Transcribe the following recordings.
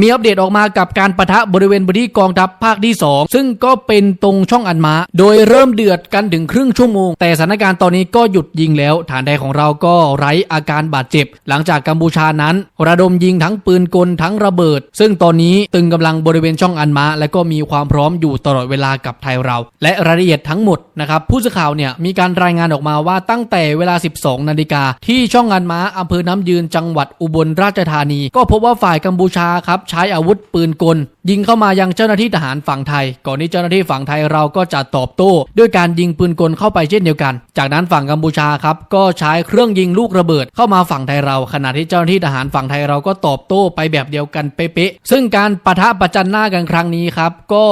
มีอัปเดตออกมากับการประทะบริเวณบริกองทัพภาคที่ 2 ซึ่งก็เป็นตรงช่องอันมาโดยเริ่มเดือดกันถึงครึ่งชั่วโมง แต่สถานการณ์ตอนนี้ก็หยุดยิงแล้ว ฐานใดของเราก็ไร้อาการบาดเจ็บ หลังจากกัมพูชานั้น ระดมยิงทั้งปืนกลทั้งระเบิด ซึ่งตอนนี้ตึงกำลังบริเวณช่องอันมาและก็มีความพร้อมอยู่ตลอดเวลากับไทยเรา และรายละเอียดทั้งหมดนะครับผู้สื่อข่าวเนี่ยมีการรายงานออกมาว่าตั้งแต่เวลา 12 นาฬิกาที่ช่องอันมาอำเภอน้ำยืนจังหวัดอุบลราชธานี ก็พบว่าฝ่ายกัมพูชาครับใช้อาวุธปืนกล ยิงเข้ามายังเจ้าหน้าที่ทหารฝั่งไทย ก่อนที่เจ้าหน้าที่ฝั่งไทยเราก็จะตอบโต้ด้วยการยิงปืนกลเข้าไปเช่นเดียวกัน จากนั้นฝั่งกัมพูชาครับก็ใช้เครื่องยิงลูกระเบิดเข้ามาฝั่งไทยเรา ขณะที่เจ้าหน้าที่ทหารฝั่งไทยเราก็ตอบโต้ไปแบบเดียวกันเป๊ะๆซึ่งการปะทะประจันหน้ากันครั้งนี้ครับก็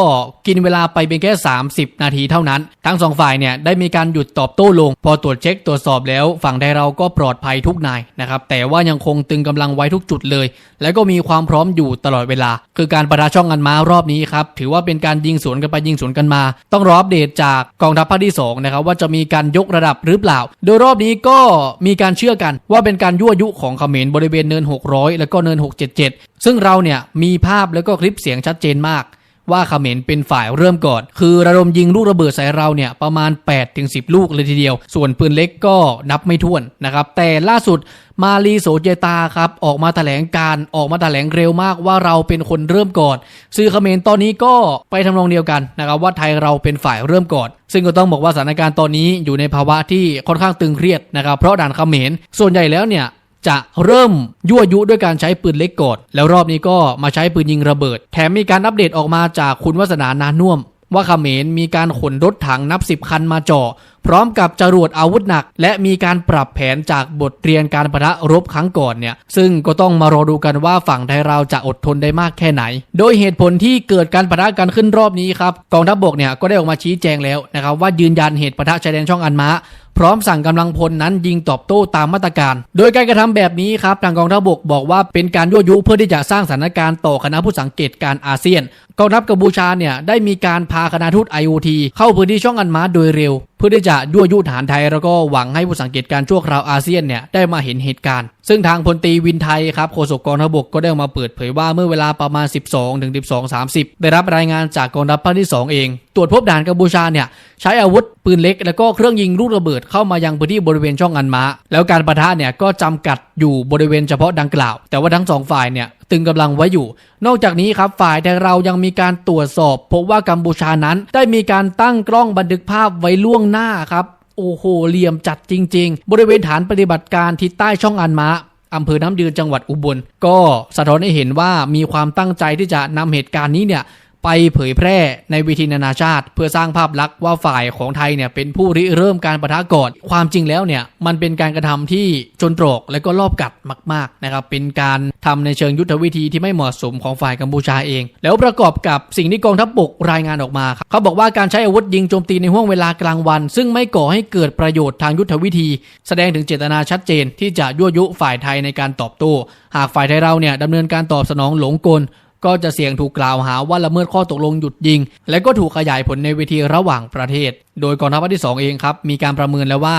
กินเวลาไปเพียงแค่ 30 นาทีเท่านั้น ทั้งสองฝ่ายเนี่ยได้มีการหยุดตอบโต้ลง พอตรวจเช็คตรวจสอบแล้วฝั่งไทยเราก็ปลอดภัยทุกนายนะครับแต่ว่ายังคงตึงกำลังไว้ทุกจุดเลย และก็มีความพร้อมอยู่ตลอดเวลา คือการประทะช่องกันมารอบนี้ครับถือว่าเป็นการยิงสวนกันไปยิงสวนกันมา ต้องรออัปเดตจากกองทัพภาคที่2นะครับว่าจะมีการยกระดับหรือเปล่า โดยรอบนี้ก็มีการเชื่อกันว่าเป็นการยั่วยุของเขมรบริเวณเนิน 600 แล้วก็เนิน 677 ซึ่งเราเนี่ยมีภาพแล้วก็คลิปเสียงชัดเจนมาก ว่าเขมรเป็นฝ่ายเริ่มก่อน คือระดมยิงลูกระเบิดใส่เราเนี่ยประมาณ8-10ถึง10 ลูกเลยทีเดียว ส่วนปืนเล็กก็นับไม่ถ้วนนะครับแต่ล่าสุดมาลีโสเจตาครับออกมาแถลงการออกมาแถลงเร็วมากว่าเราเป็นคนเริ่มก่อนสื่อเขมรตอนนี้ก็ไปทำนองเดียวกันนะครับว่าไทยเราเป็นฝ่ายเริ่มก่อน ซึ่งก็ต้องบอกว่าสถานการณ์ตอนนี้อยู่ในภาวะที่ค่อนข้างตึงเครียดนะครับเพราะด่านเขมรส่วนใหญ่แล้วเนี่ย จะเริ่มยั่วยุด้วยการใช้ปืนเล็กก่อนแล้วรอบนี้ก็มาใช้ปืนยิงระเบิด แถมมีการอัปเดตออกมาจากคุณวัฒนานานุ่มว่าเขมรมีการขนรถถังนับสิบคันมาเจาะ พร้อมกับจรวดอาวุธหนัก และมีการปรับแผนจากบทเรียนการประทะรบครั้งก่อนเนี่ยซึ่งก็ต้องมารอดูกันว่าฝั่งไทยเราจะอดทนได้มากแค่ไหน โดยเหตุผลที่เกิดการประทะกันขึ้นรอบนี้ครับกองทัพบกเนี่ยก็ได้ออกมาชี้แจงแล้วนะครับว่ายืนยันเหตุประทะชายแดนช่องอันมาพร้อมสั่งกำลังพลนั้นยิงตอบโต้ตามมาตรการ โดยการกระทำแบบนี้ครับทางกองทัพบกบอกว่าเป็นการยั่วยุเพื่อที่จะสร้างสถานการณ์ต่อคณะผู้สังเกตการอาเซียนกองทัพกัมพูชาเนี่ยได้มีการพาคณะทูต IOT เข้าพื้นที่ช่องอันมาโดยเร็วเพื่อที่จะยั่วยุฐานไทย แล้วก็หวังให้ผู้สังเกตการชั่วคราวอาเซียนเนี่ยได้มาเห็นเหตุการณ์ ซึ่งทางพลตีวินไทยครับโฆษกกองทัพบกก็ได้ออกมาเปิดเผยว่าเมื่อเวลาประมาณ 12ถึง12 30 ได้รับรายงานจากกองทัพภาคที่ 2 เอง ตรวจพบด่านกัมพูชาเนี่ยใช้อาวุธปืนเล็ก แล้วก็เครื่องยิงลูกระเบิดเข้ามายังพื้นที่บริเวณช่องอันมาแล้วการประทะเนี่ยก็จำกัดอยู่บริเวณเฉพาะดังกล่าว แต่ว่าทั้งสองฝ่ายเนี่ยตึงกำลังไว้อยู่ นอกจากนี้ครับฝ่ายไทยเรายังมีการตรวจสอบ พบว่ากัมพูชานั้นได้มีการตั้งกล้องบันทึกภาพไว้ล่วงหน้าครับ โอ้โหเหลี่ยมจัดจริง ๆ บริเวณฐานปฏิบัติการทิศใต้ช่องอันมะอำเภอน้ำยืนจังหวัดอุบล ก็สะท้อนให้เห็นว่ามีความตั้งใจที่จะนำเหตุการณ์นี้เนี่ย ไปเผยแพร่ในเวทีนานาชาติ เพื่อสร้างภาพลักษณ์ว่าฝ่ายของไทยเนี่ยเป็นผู้ริเริ่มการประทะก่อน ความจริงแล้วเนี่ยมันเป็นการกระทำที่จนตรอกและก็รอบกัดมากๆนะครับเป็นการทำในเชิงยุทธวิธีที่ไม่เหมาะสมของฝ่ายกัมพูชาเอง แล้วประกอบกับสิ่งที่กองทัพบกรายงานออกมาครับเขาบอกว่าการใช้อาวุธยิงโจมตีในห่วงเวลากลางวัน ซึ่งไม่ก่อให้เกิดประโยชน์ทางยุทธวิธี แสดงถึงเจตนาชัดเจน ที่จะยั่วยุฝ่ายไทยในการตอบโต้หากฝ่ายไทยเราเนี่ยดำเนินการตอบสนองหลงกล ก็จะเสี่ยงถูกกล่าวหาว่าละเมิดข้อตกลงหยุดยิง และก็ถูกขยายผลในเวทีระหว่างประเทศ โดยกองทัพภาคที่ 2 เองครับ มีการประเมินแล้วว่า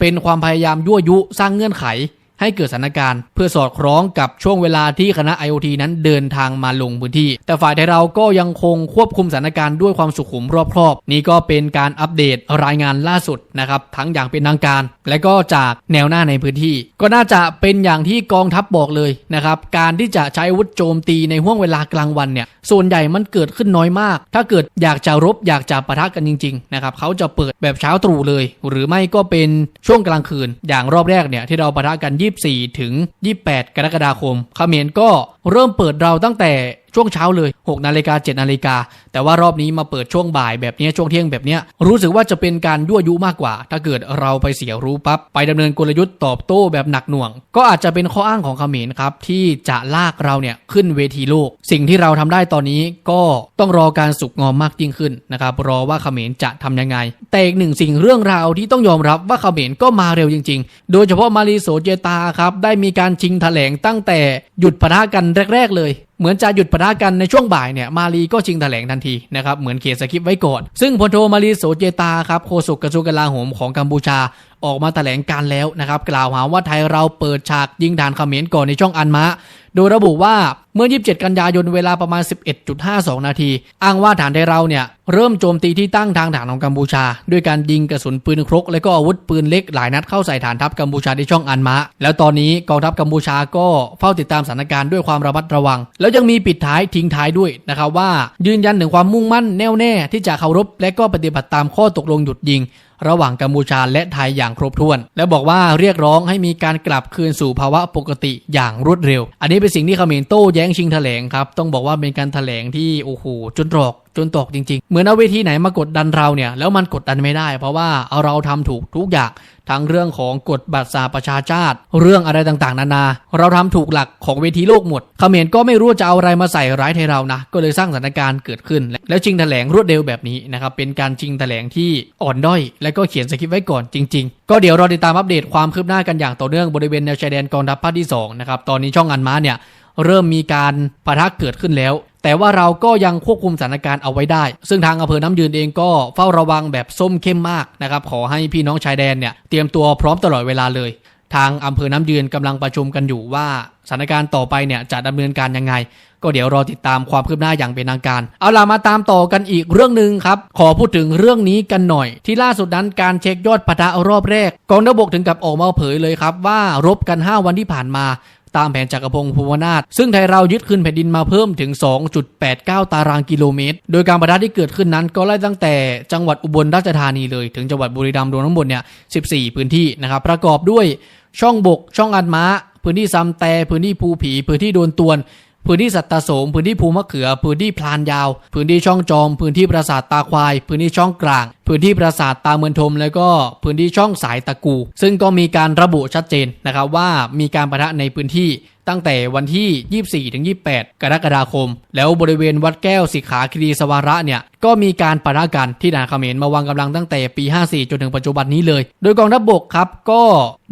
เป็นความพยายามยั่วยุสร้างเงื่อนไข ให้เกิดสถานการณ์ เพื่อสอดคล้องกับช่วงเวลาที่คณะ IoT นั้นเดินทางมาลงพื้นที่ แต่ฝ่ายไทยเราก็ยังคงควบคุมสถานการณ์ด้วยความสุขุมรอบครอบ นี่ก็เป็นการอัปเดตรายงานล่าสุดนะครับทั้งอย่างเป็นทางการ และก็จากแนวหน้าในพื้นที่ ก็น่าจะเป็นอย่างที่กองทัพบอกเลยนะครับการที่จะใช้อาวุธโจมตีในห่วงเวลากลางวันเนี่ยส่วนใหญ่มันเกิดขึ้นน้อยมาก ถ้าเกิดอยากจะรบอยากจะปะทะกันจริงๆนะครับเขาจะเปิดแบบเช้าตรู่เลย หรือไม่ก็เป็นช่วงกลางคืน อย่างรอบแรกเนี่ยที่เราปะทะกัน24 ถึง 28 กรกฎาคมเขมรก็ เริ่มเปิดเราตั้งแต่ช่วงเช้าเลย 6 นาฬิกา 7 นาฬิกา แต่ว่ารอบนี้มาเปิดช่วงบ่ายแบบนี้ช่วงเที่ยงแบบนี้รู้สึกว่าจะเป็นการยั่วยุมากกว่า ถ้าเกิดเราไปเสียรู้ปั๊บไปดำเนินกลยุทธ์ตอบโต้แบบหนักหน่วง ก็อาจจะเป็นข้ออ้างของเขมรครับ ที่จะลากเราเนี่ยขึ้นเวทีโลก สิ่งที่เราทำได้ตอนนี้ก็ต้องรอการสุกงอมมากยิ่งขึ้นนะครับรอว่าเขมรจะทำยังไง แต่อีกหนึ่งสิ่งเรื่องราวที่ต้องยอมรับว่าเขมรก็มาเร็วจริง ๆ โดยเฉพาะมารีโสเจตาครับได้มีการชิงแถลงตั้งแต่หยุดปะทะกันแรก ๆ เลย เหมือนจะหยุดปะทะกันในช่วงบ่ายเนี่ยมาลีก็ชิงแถลงทันทีนะครับเหมือนเขียนสคริปต์ไว้ก่อน ซึ่งพลโทมาลีโสเจตาครับโฆษกกระทรวงกลาโหมของกัมพูชา ออกมาแถลงการแล้วนะครับกล่าวหาว่าไทยเราเปิดฉากยิงฐานเขมรก่อนในช่องอันมะ โดยระบุว่าเมื่อ 27 กันยายนเวลาประมาณ 11.52 นาที อ้างว่าฐานไทยเราเนี่ย เริ่มโจมตีที่ตั้งทางฐานของกัมพูชา ด้วยการยิงกระสุนปืนครก และก็อาวุธปืนเล็กหลายนัดเข้าใส่ฐานทัพกัมพูชาในช่องอันมะ แล้วตอนนี้กองทัพกัมพูชาก็เฝ้าติดตามสถานการณ์ด้วยความระมัดระวัง แล้วยังมีปิดท้ายทิ้งท้ายด้วยนะครับว่ายืนยันถึงความมุ่งมั่นแน่วแน่ที่จะเคารพและก็ปฏิบัติตามข้อตกลงหยุดยิง ระหว่างกัมพูชาและไทยอย่างครบถ้วน และบอกว่าเรียกร้องให้มีการกลับคืนสู่ภาวะปกติอย่างรวดเร็ว อันนี้เป็นสิ่งที่เขมรโต้แย้งชิงแถลงครับต้องบอกว่าเป็นการแถลงที่โอ้โหจนตรอกจนตกจริง ๆ เหมือนเอาเวทีไหนมากดดันเราเนี่ยแล้วมันกดดันไม่ได้ เพราะว่าเอาเราทำถูกทุกอย่างทั้งเรื่องของกฎบัตรสาประชาชาติ เรื่องอะไรต่างๆ นานา เราทำถูกหลักของเวทีโลกหมดเขมรก็ไม่รู้จะเอาอะไรมาใส่ร้ายไทยเรานะ ก็เลยสร้างสถานการณ์เกิดขึ้น แล้วชิงแถลงรวดเร็วแบบนี้นะครับ เป็นการชิงแถลงที่อ่อนด้อย และก็เขียนสคริปต์ไว้ก่อนจริง ๆ ก็เดี๋ยวราติดตามอัปเดตความคืบหน้ากันอย่างต่อเนื่องบริเวณแนวชายแดนกองทัพภาคที่สองนะครับ ตอนนี้ช่องอันม้าเนี่ยเริ่มมีการปะทะเกิดขึ้นแล้ว แต่ว่าเราก็ยังควบคุมสถานการณ์เอาไว้ได้ ซึ่งทางอำเภอน้ำยืนเองก็เฝ้าระวังแบบส้มเข้มมากนะครับ ขอให้พี่น้องชายแดนเนี่ยเตรียมตัวพร้อมตลอดเวลาเลย ทางอำเภอน้ำยืนกำลังประชุมกันอยู่ว่าสถานการณ์ต่อไปเนี่ยจะดำเนินการยังไง ก็เดี๋ยวรอติดตามความคืบหน้าอย่างเป็นทางการ เอาล่ะมาตามต่อกันอีกเรื่องหนึ่งครับ ขอพูดถึงเรื่องนี้กันหน่อย ที่ล่าสุดนั้นการเช็คยอดปะทะรอบแรกกองทัพบกถึงกับออกมาเผยเลยครับว่ารบกัน 5 วันที่ผ่านมา ตามแผนจักรพงศ์ภูวนาถซึ่งไทยเรายึดคืนแผ่นดินมาเพิ่มถึง 2.89 ตารางกิโลเมตร โดยการประทะที่เกิดขึ้นนั้นก็ไล่ตั้งแต่จังหวัดอุบลราชธานีเลย ถึงจังหวัดบุรีรัมย์รวมทั้งหมดเนี่ย 14 พื้นที่นะครับประกอบด้วยช่องบก ช่องอันม้า พื้นที่ซ้ำแต่พื้นที่ภูผี พื้นที่โดนตวนพื้นที่สัตตโสม พื้นที่ภูมะเขือ พื้นที่พลานยาว พื้นที่ช่องจอม พื้นที่ปราสาทตาควาย พื้นที่ช่องกลาง พื้นที่ปราสาทตาเมือนทม แล้วก็พื้นที่ช่องสายตะกู ซึ่งก็มีการระบุชัดเจนนะครับว่ามีการประทะในพื้นที่ตั้งแต่วันที่ 24ถึง28 กรกฎาคม แล้วบริเวณวัดแก้วสิขาคีรีสวาระเนี่ย ก็มีการปะทะกันที่ด่านเขมรมาวางกำลังตั้งแต่ปี 54 จนถึงปัจจุบันนี้เลย โดยกองทัพบกครับ ก็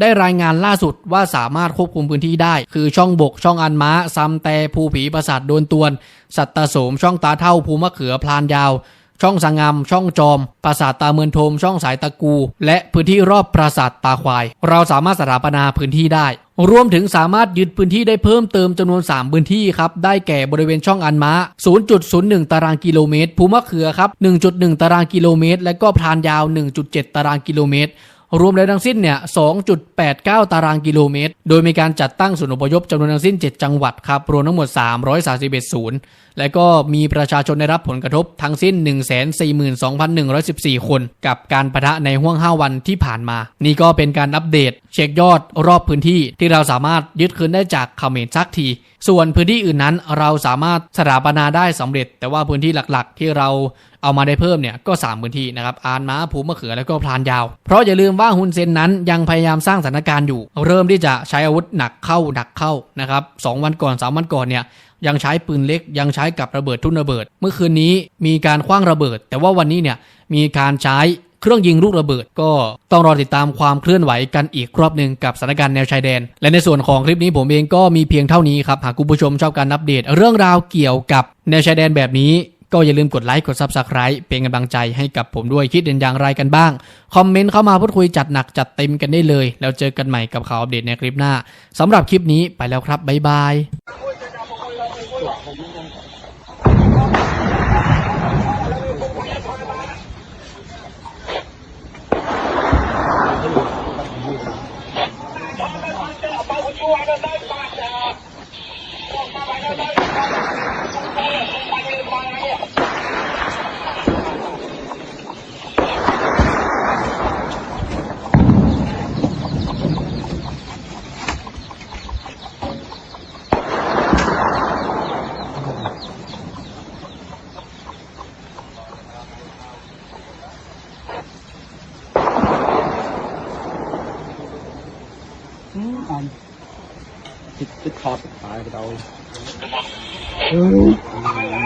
ได้รายงานล่าสุดว่าสามารถควบคุมพื้นที่ได้ คือช่องบก ช่องอันม้าซัมแต่ภูผีปราสาทโดนตวน สัตตโสมช่องตาเท่าภูมะเขือพลานยาว ช่องสังงาม ช่องจอม ปราสาทตาเมือนโทม ช่องสายตะกู และพื้นที่รอบปราสาทตาควาย เราสามารถสถาปนาพื้นที่ได้ รวมถึงสามารถยึดพื้นที่ได้เพิ่มเติมจำนวน 3 พื้นที่ครับ ได้แก่บริเวณช่องอันมา0.01 ตารางกิโลเมตร ภูมะเขือครับ 1.1 ตารางกิโลเมตร และก็พรานยาว 1.7 ตารางกิโลเมตร รวมแล้วทั้งสิ้นเนี่ย 2.89 ตารางกิโลเมตร โดยมีการจัดตั้งศูนย์อพยพจำนวนทั้งสิ้น 7 จังหวัดครับ รวมทั้งหมด 331 ศูนย์ และก็มีประชาชนได้รับผลกระทบทั้งสิ้น 142,114 คน กับการประทะในห่วง 5 วันที่ผ่านมา นี่ก็เป็นการอัปเดต เช็คยอดรอบพื้นที่ที่เราสามารถยึดคืนได้จากเขมรสักที ส่วนพื้นที่อื่นนั้นเราสามารถสถาปนาได้สำเร็จ แต่ว่าพื้นที่หลักๆ ที่เราเอามาได้เพิ่มเนี่ยก็ 3 พื้นที่นะครับอานม้าภูมะเขือแล้วก็พลานยาว เพราะอย่าลืมว่าฮุนเซนนั้นยังพยายามสร้างสถานการณ์อยู่ เริ่มที่จะใช้อาวุธหนักเข้าหนักเข้านะครับสองวันก่อนสามวันก่อนเนี่ยยังใช้ปืนเล็กยังใช้กับระเบิดทุ่นระเบิด เมื่อคืนนี้มีการคว้างระเบิด แต่ว่าวันนี้เนี่ยมีการใช้เครื่องยิงลูกระเบิดก็ต้องรอติดตามความเคลื่อนไหวกันอีกรอบหนึ่งกับสถานการณ์แนวชายแดน และในส่วนของคลิปนี้ผมเองก็มีเพียงเท่านี้ครับ หากคุณผู้ชมชอบการอัปเดต เรื่องราวเกี่ยวกับแนวชายแดนแบบนี้ ก็อย่าลืมกดไลค์กด Subscribe เป็นกำลังใจให้กับผมด้วยคิดเห็นอย่างไรกันบ้าง คอมเมนต์เข้ามาพูดคุยจัดหนักจัดเต็มกันได้เลย แล้วเจอกันใหม่กับข่าวอัปเดตในคลิปหน้าสำหรับคลิปนี้ไปแล้วครับบ๊ายบาย ថតបាយបដោយអឺ